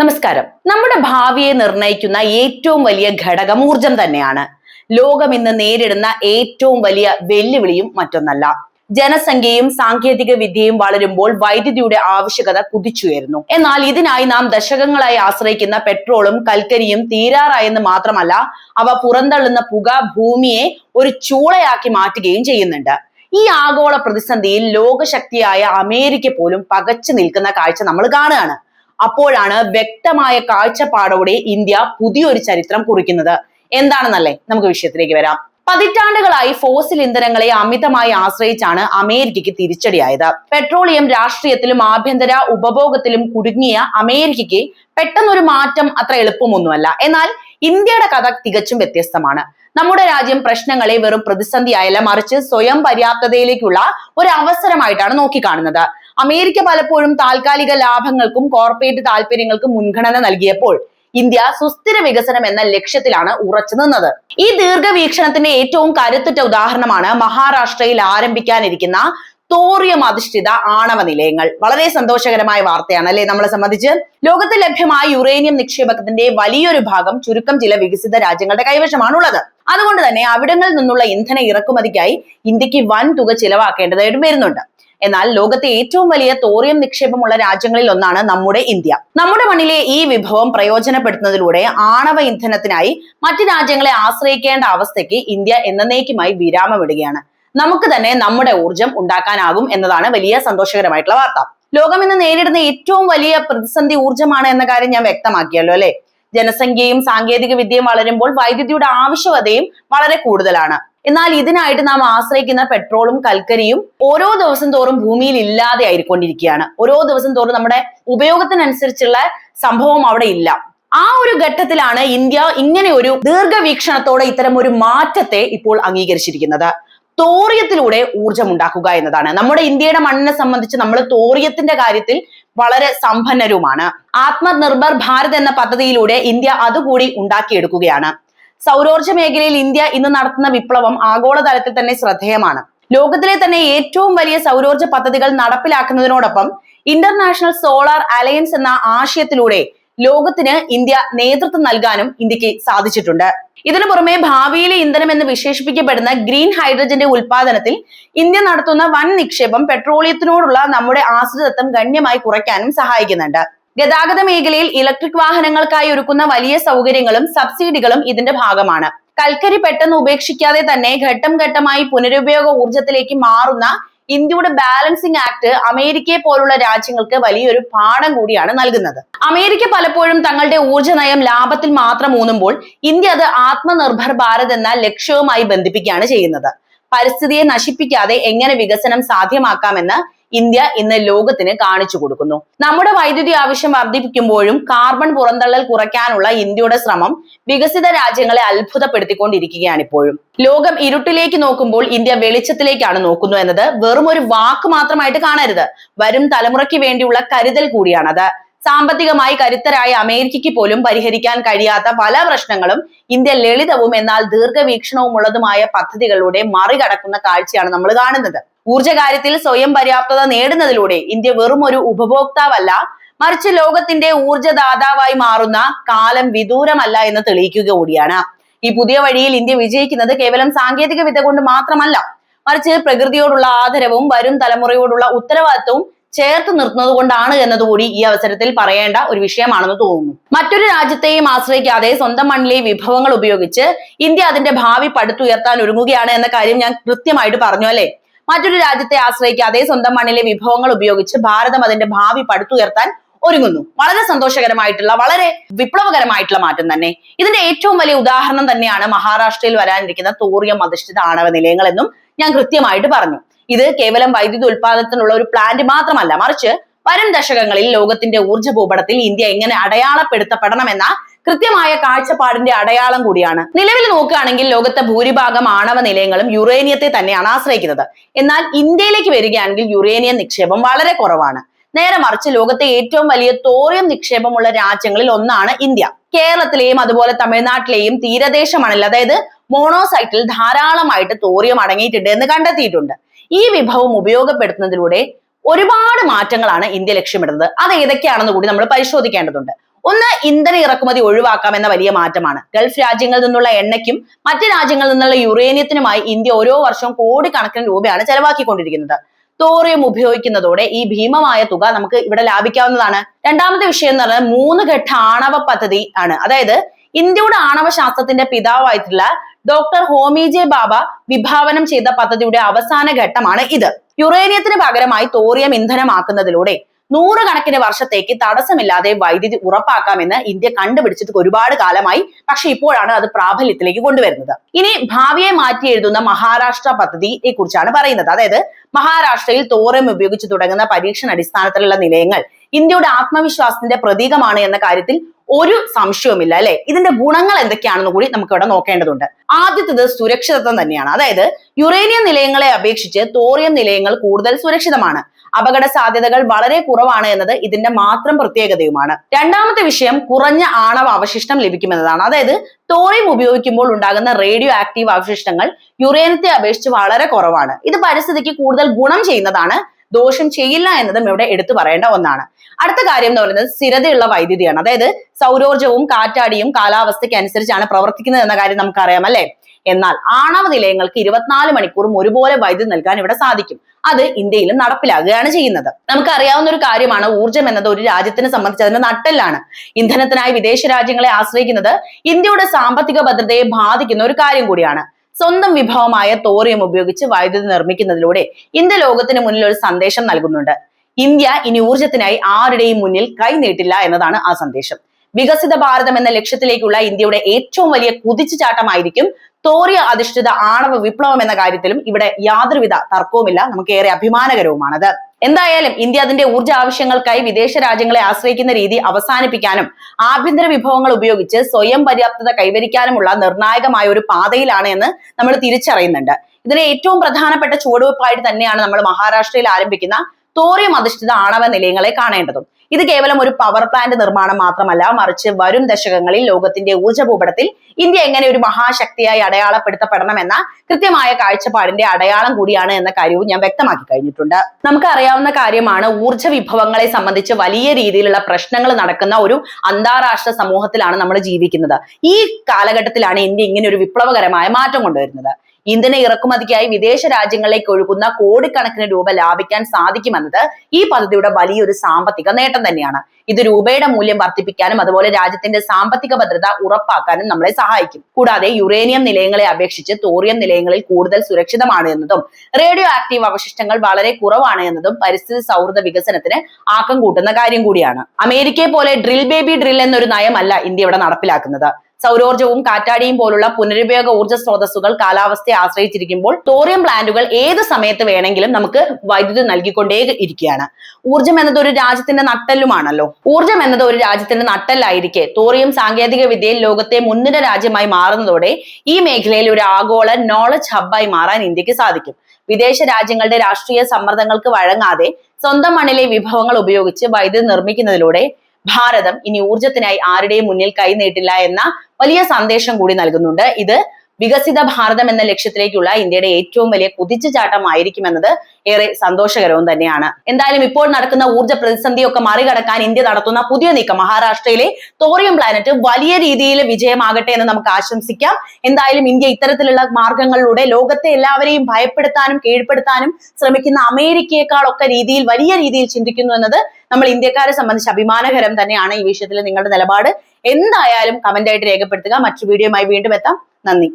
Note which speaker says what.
Speaker 1: നമസ്കാരം. നമ്മുടെ ഭാവിയെ നിർണയിക്കുന്ന ഏറ്റവും വലിയ ഘടകം ഊർജം തന്നെയാണ്. ലോകം ഇന്ന് നേരിടുന്ന ഏറ്റവും വലിയ വെല്ലുവിളിയും മറ്റൊന്നല്ല. ജനസംഖ്യയും സാങ്കേതിക വിദ്യയും വളരുമ്പോൾ വൈദ്യുതിയുടെ ആവശ്യകത കുതിച്ചുയരുന്നു. എന്നാൽ ഇതിനായി നാം ദശകങ്ങളായി ആശ്രയിക്കുന്ന പെട്രോളും കൽക്കരിയും തീരാറായെന്ന് മാത്രമല്ല അവ പുറന്തള്ളുന്ന പുക ഭൂമിയെ ഒരു ചൂളയാക്കി മാറ്റുകയും ചെയ്യുന്നുണ്ട്. ഈ ആഗോള പ്രതിസന്ധിയിൽ ലോകശക്തിയായ അമേരിക്ക പോലും പകച്ചു നിൽക്കുന്ന കാഴ്ച നമ്മൾ കാണുകയാണ്. അപ്പോഴാണ് വ്യക്തമായ കാഴ്ചപ്പാടോടെ ഇന്ത്യ പുതിയൊരു ചരിത്രം കുറിക്കുന്നത്. എന്താണെന്നല്ലേ? നമുക്ക് വിഷയത്തിലേക്ക് വരാം. പതിറ്റാണ്ടുകളായി ഫോസിൽ ഇന്ധനങ്ങളെ അമിതമായി ആശ്രയിച്ചാണ് അമേരിക്കയ്ക്ക് തിരിച്ചടിയായത്. പെട്രോളിയം രാഷ്ട്രീയത്തിലും ആഭ്യന്തര ഉപഭോഗത്തിലും കുടുങ്ങിയ അമേരിക്കയ്ക്ക് പെട്ടെന്നൊരു മാറ്റം അത്ര എളുപ്പമൊന്നുമല്ല. എന്നാൽ ഇന്ത്യയുടെ കഥ തികച്ചും വ്യത്യസ്തമാണ്. നമ്മുടെ രാജ്യം പ്രശ്നങ്ങളെ വെറും പ്രതിസന്ധിയായല്ല മറിച്ച് സ്വയം പര്യാപ്തതയിലേക്കുള്ള ഒരു അവസരമായിട്ടാണ് നോക്കിക്കാണുന്നത്. അമേരിക്ക പലപ്പോഴും താൽക്കാലിക ലാഭങ്ങൾക്കും കോർപ്പറേറ്റ് താല്പര്യങ്ങൾക്കും മുൻഗണന നൽകിയപ്പോൾ ഇന്ത്യ സുസ്ഥിര വികസനം എന്ന ലക്ഷ്യത്തിലാണ് ഉറച്ചു നിന്നത്. ഈ ദീർഘവീക്ഷണത്തിന്റെ ഏറ്റവും കരുത്തുറ്റ ഉദാഹരണമാണ് മഹാരാഷ്ട്രയിൽ ആരംഭിക്കാനിരിക്കുന്ന തോറിയം അധിഷ്ഠിത ആണവ നിലയങ്ങൾ. വളരെ സന്തോഷകരമായ വാർത്തയാണ് അല്ലെ നമ്മളെ സംബന്ധിച്ച്? ലോകത്തിൽ ലഭ്യമായ യുറേനിയം നിക്ഷേപത്തിന്റെ വലിയൊരു ഭാഗം ചുരുക്കം ചില വികസിത രാജ്യങ്ങളുടെ കൈവശമാണുള്ളത്. അതുകൊണ്ട് തന്നെ അവിടങ്ങളിൽ നിന്നുള്ള ഇന്ധന ഇറക്കുമതിക്കായി ഇന്ത്യയ്ക്ക് വൻ തുക ചിലവാക്കേണ്ടതായിട്ട് വരുന്നുണ്ട്. എന്നാൽ ലോകത്തെ ഏറ്റവും വലിയ തോറിയം നിക്ഷേപമുള്ള രാജ്യങ്ങളിൽ ഒന്നാണ് നമ്മുടെ ഇന്ത്യ. നമ്മുടെ മണ്ണിലെ ഈ വിഭവം പ്രയോജനപ്പെടുത്തുന്നതിലൂടെ ആണവ ഇന്ധനത്തിനായി മറ്റു രാജ്യങ്ങളെ ആശ്രയിക്കേണ്ട അവസ്ഥയ്ക്ക് ഇന്ത്യ എന്നേക്കുമായി വിരാമമിടുകയാണ്. നമുക്ക് തന്നെ നമ്മുടെ ഊർജം ഉണ്ടാക്കാനാകും എന്നതാണ് വലിയ സന്തോഷകരമായിട്ടുള്ള വാർത്ത. ലോകം ഇന്ന് നേരിടുന്ന ഏറ്റവും വലിയ പ്രതിസന്ധി ഊർജമാണ് എന്ന കാര്യം ഞാൻ വ്യക്തമാക്കിയല്ലോ അല്ലെ? ജനസംഖ്യയും സാങ്കേതിക വിദ്യയും വളരുമ്പോൾ വൈദ്യുതിയുടെ ആവശ്യകതയും വളരെ കൂടുതലാണ്. എന്നാൽ ഇതിനായിട്ട് നാം ആശ്രയിക്കുന്ന പെട്രോളും കൽക്കരിയും ഓരോ ദിവസം തോറും ഭൂമിയിൽ ഇല്ലാതെ ആയിക്കൊണ്ടിരിക്കുകയാണ്. ഓരോ ദിവസം തോറും നമ്മുടെ ഉപയോഗത്തിനനുസരിച്ചുള്ള സംഭവം അവിടെ ഇല്ല. ആ ഒരു ഘട്ടത്തിലാണ് ഇന്ത്യ ഇങ്ങനെ ഒരു ദീർഘവീക്ഷണത്തോടെ ഇത്തരം ഒരു മാറ്റത്തെ ഇപ്പോൾ അംഗീകരിച്ചിരിക്കുന്നത്. തോറിയത്തിലൂടെ ഊർജം ഉണ്ടാക്കുക എന്നതാണ്. നമ്മുടെ ഇന്ത്യയുടെ മണ്ണിനെ സംബന്ധിച്ച് നമ്മൾ തോറിയത്തിന്റെ കാര്യത്തിൽ വളരെ സമ്പന്നരുമാണ്. ആത്മനിർഭർ ഭാരത് എന്ന പദ്ധതിയിലൂടെ ഇന്ത്യ അതുകൂടി ഉണ്ടാക്കിയെടുക്കുകയാണ്. സൗരോർജ മേഖലയിൽ ഇന്ത്യ ഇന്ന് നടത്തുന്ന വിപ്ലവം ആഗോളതലത്തിൽ തന്നെ ശ്രദ്ധേയമാണ്. ലോകത്തിലെ തന്നെ ഏറ്റവും വലിയ സൗരോർജ പദ്ധതികൾ നടപ്പിലാക്കുന്നതിനോടൊപ്പം ഇന്റർനാഷണൽ സോളാർ അലയൻസ് എന്ന ആശയത്തിലൂടെ ലോകത്തിന് ഇന്ത്യ നേതൃത്വം നൽകാനും ഇന്ത്യയ്ക്ക് സാധിച്ചിട്ടുണ്ട്. ഇതിനു പുറമെ ഭാവിയിലെ ഇന്ധനം എന്ന് വിശേഷിപ്പിക്കപ്പെടുന്ന ഗ്രീൻ ഹൈഡ്രജന്റെ ഉൽപാദനത്തിൽ ഇന്ത്യ നടത്തുന്ന വൻ നിക്ഷേപം പെട്രോളിയത്തിനോടുള്ള നമ്മുടെ ആശ്രിതത്വം ഗണ്യമായി കുറയ്ക്കാനും സഹായിക്കുന്നുണ്ട്. ഗതാഗത മേഖലയിൽ ഇലക്ട്രിക് വാഹനങ്ങൾക്കായി ഒരുക്കുന്ന വലിയ സൗകര്യങ്ങളും സബ്സിഡികളും ഇതിന്റെ ഭാഗമാണ്. കൽക്കരി പെട്ടെന്ന് ഉപേക്ഷിക്കാതെ തന്നെ ഘട്ടം ഘട്ടമായി പുനരുപയോഗ ഊർജത്തിലേക്ക് മാറുന്ന ഇന്ത്യയുടെ ബാലൻസിംഗ് ആക്ട് അമേരിക്കയെ പോലുള്ള രാജ്യങ്ങൾക്ക് വലിയൊരു പാഠം കൂടിയാണ് നൽകുന്നത്. അമേരിക്ക പലപ്പോഴും തങ്ങളുടെ ഊർജ നയം ലാഭത്തിൽ മാത്രം ഊന്നുമ്പോൾ ഇന്ത്യ അത് ആത്മനിർഭർ ഭാരത് എന്ന ലക്ഷ്യവുമായി ബന്ധിപ്പിക്കുകയാണ് ചെയ്യുന്നത്. പരിസ്ഥിതിയെ നശിപ്പിക്കാതെ എങ്ങനെ വികസനം സാധ്യമാക്കാമെന്ന് ഇന്ത്യ ഇന്ന് ലോകത്തിന് കാണിച്ചു കൊടുക്കുന്നു. നമ്മുടെ വൈദ്യുതി ആവശ്യം വർദ്ധിപ്പിക്കുമ്പോഴും കാർബൺ പുറന്തള്ളൽ കുറയ്ക്കാനുള്ള ഇന്ത്യയുടെ ശ്രമം വികസിത രാജ്യങ്ങളെ അത്ഭുതപ്പെടുത്തിക്കൊണ്ടിരിക്കുകയാണ് ഇപ്പോഴും ലോകം ഇരുട്ടിലേക്ക് നോക്കുമ്പോൾ ഇന്ത്യ വെളിച്ചത്തിലേക്കാണ് നോക്കുന്നു എന്നത് വെറും ഒരു വാക്ക് മാത്രമായിട്ട് കാണരുത്. വരും തലമുറയ്ക്ക് വേണ്ടിയുള്ള കരുതൽ കൂടിയാണത്. സാമ്പത്തികമായി കരുത്തരായ അമേരിക്കയ്ക്ക് പോലും പരിഹരിക്കാൻ കഴിയാത്ത പല പ്രശ്നങ്ങളും ഇന്ത്യ ലളിതവും എന്നാൽ ദീർഘവീക്ഷണവും ഉള്ളതുമായ പദ്ധതികളിലൂടെ മറികടക്കുന്ന കാഴ്ചയാണ് നമ്മൾ കാണുന്നത്. ഊർജ കാര്യത്തിൽ സ്വയം പര്യാപ്തത നേടുന്നതിലൂടെ ഇന്ത്യ വെറും ഒരു ഉപഭോക്താവല്ല മറിച്ച് ലോകത്തിന്റെ ഊർജദാതാവായി മാറുന്ന കാലം വിദൂരമല്ല എന്ന് തെളിയിക്കുക കൂടിയാണ്. ഈ പുതിയ വഴിയിൽ ഇന്ത്യ വിജയിക്കുന്നത് കേവലം സാങ്കേതിക വിദ്യ കൊണ്ട് മാത്രമല്ല മറിച്ച് പ്രകൃതിയോടുള്ള ആദരവും വരും തലമുറയോടുള്ള ഉത്തരവാദിത്വവും ചേർത്ത് നിർത്തുന്നത് കൊണ്ടാണ് എന്നതുകൂടി ഈ അവസരത്തിൽ പറയേണ്ട ഒരു വിഷയമാണെന്ന് തോന്നുന്നു. മറ്റൊരു രാജ്യത്തെയും ആശ്രയിക്കാതെ സ്വന്തം മണ്ണിലെ വിഭവങ്ങൾ ഉപയോഗിച്ച് ഇന്ത്യ അതിന്റെ ഭാവി പടുത്തുയർത്താൻ ഒരുങ്ങുകയാണ് എന്ന കാര്യം ഞാൻ കൃത്യമായിട്ട് പറഞ്ഞു അല്ലെ? മറ്റൊരു രാജ്യത്തെ ആശ്രയിക്കാതെ സ്വന്തം മണ്ണിലെ വിഭവങ്ങൾ ഉപയോഗിച്ച് ഭാരതം അതിന്റെ ഭാവി പടുത്തുയർത്താൻ ഒരുങ്ങുന്നു. വളരെ സന്തോഷകരമായിട്ടുള്ള വളരെ വിപ്ലവകരമായിട്ടുള്ള മാറ്റം തന്നെ. ഇതിന്റെ ഏറ്റവും വലിയ ഉദാഹരണം തന്നെയാണ് മഹാരാഷ്ട്രയിൽ വരാനിരിക്കുന്ന തോറിയം അധിഷ്ഠിത ആണവ നിലയങ്ങൾ എന്നും ഞാൻ കൃത്യമായിട്ട് പറഞ്ഞു. ഇത് കേവലം വൈദ്യുതി ഉൽപാദനത്തിനുള്ള ഒരു പ്ലാന്റ് മാത്രമല്ല മറിച്ച് വരും ദശകങ്ങളിൽ ലോകത്തിന്റെ ഊർജ ഭൂപടത്തിൽ ഇന്ത്യ എങ്ങനെ അടയാളപ്പെടുത്തപ്പെടണമെന്ന കൃത്യമായ കാഴ്ചപ്പാടിന്റെ അടയാളം കൂടിയാണ്. നിലവിൽ നോക്കുകയാണെങ്കിൽ ലോകത്തെ ഭൂരിഭാഗം ആണവ നിലയങ്ങളും യുറേനിയത്തെ തന്നെയാണ് ആശ്രയിക്കുന്നത്. എന്നാൽ ഇന്ത്യയിലേക്ക് വരികയാണെങ്കിൽ യുറേനിയം നിക്ഷേപം വളരെ കുറവാണ്. നേരെ മറിച്ച് ലോകത്തെ ഏറ്റവും വലിയ തോറിയം നിക്ഷേപമുള്ള രാജ്യങ്ങളിൽ ഒന്നാണ് ഇന്ത്യ. കേരളത്തിലെയും അതുപോലെ തമിഴ്നാട്ടിലെയും തീരദേശ മണൽ അതായത് മോണോസൈറ്റിൽ ധാരാളമായിട്ട് തോറിയം അടങ്ങിയിട്ടുണ്ട് എന്ന് കണ്ടെത്തിയിട്ടുണ്ട്. ഈ വിഭവം ഉപയോഗപ്പെടുത്തുന്നതിലൂടെ ഒരുപാട് മാറ്റങ്ങളാണ് ഇന്ത്യ ലക്ഷ്യമിടുന്നത്. അത് ഏതൊക്കെയാണെന്ന് കൂടി നമ്മൾ പരിശോധിക്കേണ്ടതുണ്ട്. ഒന്ന് ഇന്ധന ഇറക്കുമതി ഒഴിവാക്കാം എന്ന വലിയ മാറ്റമാണ്. ഗൾഫ് രാജ്യങ്ങളിൽ നിന്നുള്ള എണ്ണയ്ക്കും മറ്റ് രാജ്യങ്ങളിൽ നിന്നുള്ള യുറേനിയത്തിനുമായി ഇന്ത്യ ഓരോ വർഷവും കോടിക്കണക്കിന് രൂപയാണ് ചെലവാക്കിക്കൊണ്ടിരിക്കുന്നത്. തോറിയം ഉപയോഗിക്കുന്നതോടെ ഈ ഭീമമായ തുക നമുക്ക് ഇവിടെ ലാഭിക്കാവുന്നതാണ്. രണ്ടാമത്തെ വിഷയം എന്ന് പറഞ്ഞാൽ മൂന്ന് ഘട്ട ആണവ പദ്ധതി ആണ്. അതായത് ഇന്ത്യയുടെ ആണവ ശാസ്ത്രത്തിന്റെ പിതാവായിട്ടുള്ള ഡോക്ടർ ഹോമി ജെ ബാബ വിഭാവനം ചെയ്ത പദ്ധതിയുടെ അവസാന ഘട്ടമാണ് ഇത്. യുറേനിയത്തിന് പകരമായി തോറിയം ഇന്ധനമാക്കുന്നതിലൂടെ നൂറുകണക്കിന് വർഷത്തേക്ക് തടസ്സമില്ലാതെ വൈദ്യുതി ഉറപ്പാക്കാമെന്ന് ഇന്ത്യ കണ്ടുപിടിച്ചിട്ട് ഒരുപാട് കാലമായി. പക്ഷെ ഇപ്പോഴാണ് അത് പ്രാബല്യത്തിലേക്ക് കൊണ്ടുവരുന്നത്. ഇനി ഭാവിയെ മാറ്റി എഴുതുന്ന മഹാരാഷ്ട്ര പദ്ധതിയെ കുറിച്ചാണ് പറയുന്നത്. അതായത് മഹാരാഷ്ട്രയിൽ തോറം ഉപയോഗിച്ച് തുടങ്ങുന്ന പരീക്ഷണ അടിസ്ഥാനത്തിലുള്ള നിലയങ്ങൾ ഇന്ത്യയുടെ ആത്മവിശ്വാസത്തിന്റെ പ്രതീകമാണ് എന്ന കാര്യത്തിൽ ഒരു സംശയവുമില്ല അല്ലെ? ഇതിന്റെ ഗുണങ്ങൾ എന്തൊക്കെയാണെന്ന് കൂടി നമുക്ക് ഇവിടെ നോക്കേണ്ടതുണ്ട്. ആദ്യത്തേത് സുരക്ഷിതത്വം തന്നെയാണ്. അതായത് യുറേനിയം നിലയങ്ങളെ അപേക്ഷിച്ച് തോറിയം നിലയങ്ങൾ കൂടുതൽ സുരക്ഷിതമാണ്. അപകട സാധ്യതകൾ വളരെ കുറവാണ് എന്നത് ഇതിന്റെ മാത്രം പ്രത്യേകതയുമാണ്. രണ്ടാമത്തെ വിഷയം കുറഞ്ഞ ആണവ അവശിഷ്ടം ലഭിക്കുമെന്നതാണ്. അതായത് തോറിയം ഉപയോഗിക്കുമ്പോൾ ഉണ്ടാകുന്ന റേഡിയോ ആക്റ്റീവ് അവശിഷ്ടങ്ങൾ യുറേനത്തെ അപേക്ഷിച്ച് വളരെ കുറവാണ്. ഇത് പരിസ്ഥിതിക്ക് കൂടുതൽ ഗുണം ചെയ്യുന്നതാണ് ദോഷം ചെയ്യില്ല എന്നതും ഇവിടെ എടുത്തു പറയേണ്ട ഒന്നാണ്. അടുത്ത കാര്യം എന്ന് പറയുന്നത് സ്ഥിരതയുള്ള വൈദ്യുതിയാണ്. അതായത് സൗരോർജവും കാറ്റാടിയും കാലാവസ്ഥയ്ക്ക് അനുസരിച്ചാണ് പ്രവർത്തിക്കുന്നത് എന്ന കാര്യം നമുക്കറിയാം അല്ലെ? എന്നാൽ ആണവ നിലയങ്ങൾക്ക് ഇരുപത്തിനാല് മണിക്കൂറും ഒരുപോലെ വൈദ്യുതി നൽകാൻ ഇവിടെ സാധിക്കും. അത് ഇന്ത്യയിലും നടപ്പിലാകുകയാണ് ചെയ്യുന്നത്. നമുക്കറിയാവുന്ന ഒരു കാര്യമാണ് ഊർജം എന്നത് ഒരു രാജ്യത്തിനെ സംബന്ധിച്ച് അതിന്റെ നട്ടെല്ലാണ്. ഇന്ധനത്തിനായി വിദേശ രാജ്യങ്ങളെ ആശ്രയിക്കുന്നത് ഇന്ത്യയുടെ സാമ്പത്തിക ഭദ്രതയെ ബാധിക്കുന്ന ഒരു കാര്യം കൂടിയാണ്. സ്വന്തം വിഭവമായ തോറിയം ഉപയോഗിച്ച് വൈദ്യുതി നിർമ്മിക്കുന്നതിലൂടെ ഇന്ത്യ ലോകത്തിന് മുന്നിൽ ഒരു സന്ദേശം നൽകുന്നുണ്ട്. ഇന്ത്യ ഇനി ഊർജത്തിനായി ആരുടെയും മുന്നിൽ കൈനീട്ടില്ല എന്നതാണ് ആ സന്ദേശം. വികസിത ഭാരതം എന്ന ലക്ഷ്യത്തിലേക്കുള്ള ഇന്ത്യയുടെ ഏറ്റവും വലിയ കുതിച്ചുചാട്ടമായിരിക്കും തോറിയ അധിഷ്ഠിത ആണവ വിപ്ലവം എന്ന കാര്യത്തിലും ഇവിടെ യാതൊരുവിധ തർക്കവുമില്ല. നമുക്ക് ഏറെ അഭിമാനകരവുമാണത്. എന്തായാലും ഇന്ത്യ അതിന്റെ ഊർജ ആവശ്യങ്ങൾക്കായി വിദേശ രാജ്യങ്ങളെ ആശ്രയിക്കുന്ന രീതി അവസാനിപ്പിക്കാനും ആഭ്യന്തര വിഭവങ്ങൾ ഉപയോഗിച്ച് സ്വയം പര്യാപ്തത കൈവരിക്കാനുമുള്ള നിർണായകമായ ഒരു പാതയിലാണ് എന്ന് നമ്മൾ തിരിച്ചറിയുന്നുണ്ട്. ഇതിനെ ഏറ്റവും പ്രധാനപ്പെട്ട ചുവടുവെപ്പായിട്ട് തന്നെയാണ് നമ്മൾ മഹാരാഷ്ട്രയിൽ ആരംഭിക്കുന്ന തോറിയം അധിഷ്ഠിത ആണവ നിലയങ്ങളെ കാണേണ്ടതും. ഇത് കേവലം ഒരു പവർ പ്ലാന്റ് നിർമ്മാണം മാത്രമല്ല മറിച്ച് വരും ദശകങ്ങളിൽ ലോകത്തിന്റെ ഊർജ ഭൂപടത്തിൽ ഇന്ത്യ എങ്ങനെ ഒരു മഹാശക്തിയായി അടയാളപ്പെടുത്തപ്പെടണമെന്ന കൃത്യമായ കാഴ്ചപ്പാടിന്റെ അടയാളം കൂടിയാണ് എന്ന കാര്യവും ഞാൻ വ്യക്തമാക്കി കഴിഞ്ഞിട്ടുണ്ട്. നമുക്ക് അറിയാവുന്ന കാര്യമാണ് ഊർജ വിഭവങ്ങളെ സംബന്ധിച്ച് വലിയ രീതിയിലുള്ള പ്രശ്നങ്ങൾ നടക്കുന്ന ഒരു അന്താരാഷ്ട്ര സമൂഹത്തിലാണ് നമ്മൾ ജീവിക്കുന്നത്. ഈ കാലഘട്ടത്തിലാണ് ഇന്ത്യ ഇങ്ങനെ ഒരു വിപ്ലവകരമായ മാറ്റം കൊണ്ടുവരുന്നത്. ഇന്ധന ഇറക്കുമതിക്കായി വിദേശ രാജ്യങ്ങളിലേക്ക് ഒഴുകുന്ന കോടിക്കണക്കിന് രൂപ ലാഭിക്കാൻ സാധിക്കുമെന്നത് ഈ പദ്ധതിയുടെ വലിയൊരു സാമ്പത്തിക നേട്ടം തന്നെയാണ്. ഇത് രൂപയുടെ മൂല്യം വർദ്ധിപ്പിക്കാനും അതുപോലെ രാജ്യത്തിന്റെ സാമ്പത്തിക ഭദ്രത ഉറപ്പാക്കാനും നമ്മളെ സഹായിക്കും. കൂടാതെ യുറേനിയം നിലയങ്ങളെ അപേക്ഷിച്ച് തോറിയം നിലയങ്ങളിൽ കൂടുതൽ സുരക്ഷിതമാണ് എന്നതും റേഡിയോ ആക്റ്റീവ് അവശിഷ്ടങ്ങൾ വളരെ കുറവാണ് എന്നതും പരിസ്ഥിതി സൗഹൃദ വികസനത്തിന് ആക്കം കൂട്ടുന്ന കാര്യം കൂടിയാണ്. അമേരിക്കയെ പോലെ ഡ്രിൽ ബേബി ഡ്രിൽ എന്നൊരു നയമല്ല ഇന്ത്യ ഇവിടെ നടപ്പിലാക്കുന്നത്. സൗരോർജവും കാറ്റാടിയും പോലുള്ള പുനരുപയോഗ ഊർജ സ്രോതസ്സുകൾ കാലാവസ്ഥയെ ആശ്രയിച്ചിരിക്കുമ്പോൾ തോറിയം പ്ലാന്റുകൾ ഏത് സമയത്ത് വേണമെങ്കിലും നമുക്ക് വൈദ്യുതി നൽകിക്കൊണ്ടേ ഇരിക്കുകയാണ്. ഊർജം എന്നത് ഒരു രാജ്യത്തിന്റെ നട്ടെല്ലുമാണല്ലോ. ഊർജം എന്നത് ഒരു രാജ്യത്തിന്റെ നട്ടെല്ലായിരിക്കെ. തോറിയം സാങ്കേതിക വിദ്യയിൽ ലോകത്തെ മുൻനിര രാജ്യമായി മാറുന്നതോടെ ഈ മേഖലയിൽ ഒരു ആഗോള നോളജ് ഹബ്ബായി മാറാൻ ഇന്ത്യയ്ക്ക് സാധിക്കും. വിദേശ രാജ്യങ്ങളുടെ രാഷ്ട്രീയ സമ്മർദ്ദങ്ങൾക്ക് വഴങ്ങാതെ സ്വന്തം മണ്ണിലെ വിഭവങ്ങൾ ഉപയോഗിച്ച് വൈദ്യുതി നിർമ്മിക്കുന്നതിലൂടെ ഭാരതം ഇനി ഊർജത്തിനായി ആരുടെയും മുന്നിൽ കൈനീട്ടില്ല എന്ന വലിയ സന്ദേശം കൂടി നൽകുന്നുണ്ട്. ഇത് വികസിത ഭാരതം എന്ന ലക്ഷ്യത്തിലേക്കുള്ള ഇന്ത്യയുടെ ഏറ്റവും വലിയ കുതിച്ചുചാട്ടമായിരിക്കുമെന്നത് ഏറെ സന്തോഷകരവും തന്നെയാണ്. എന്തായാലും ഇപ്പോൾ നടക്കുന്ന ഊർജ പ്രതിസന്ധിയൊക്കെ മറികടക്കാൻ ഇന്ത്യ നടത്തുന്ന പുതിയ നീക്കം മഹാരാഷ്ട്രയിലെ തോറിയം പ്ലാനറ്റ് വലിയ രീതിയിൽ വിജയമാകട്ടെ എന്ന് നമുക്ക് ആശംസിക്കാം. എന്തായാലും ഇന്ത്യ ഇത്തരത്തിലുള്ള മാർഗങ്ങളിലൂടെ ലോകത്തെ എല്ലാവരെയും ഭയപ്പെടുത്താനും കീഴ്പ്പെടുത്താനും ശ്രമിക്കുന്ന അമേരിക്കയെക്കാളൊക്കെ രീതിയിൽ വലിയ രീതിയിൽ ചിന്തിക്കുന്നു എന്നത് നമ്മൾ ഇന്ത്യക്കാരെ സംബന്ധിച്ച് അഭിമാനകരം തന്നെയാണ് ഈ വിഷയത്തിൽ നിങ്ങളുടെ നിലപാട്. എന്തായാലും കമന്റ് ആയിട്ട് രേഖപ്പെടുത്തുക. മറ്റു വീഡിയോയുമായി വീണ്ടും എത്താം. നന്ദി.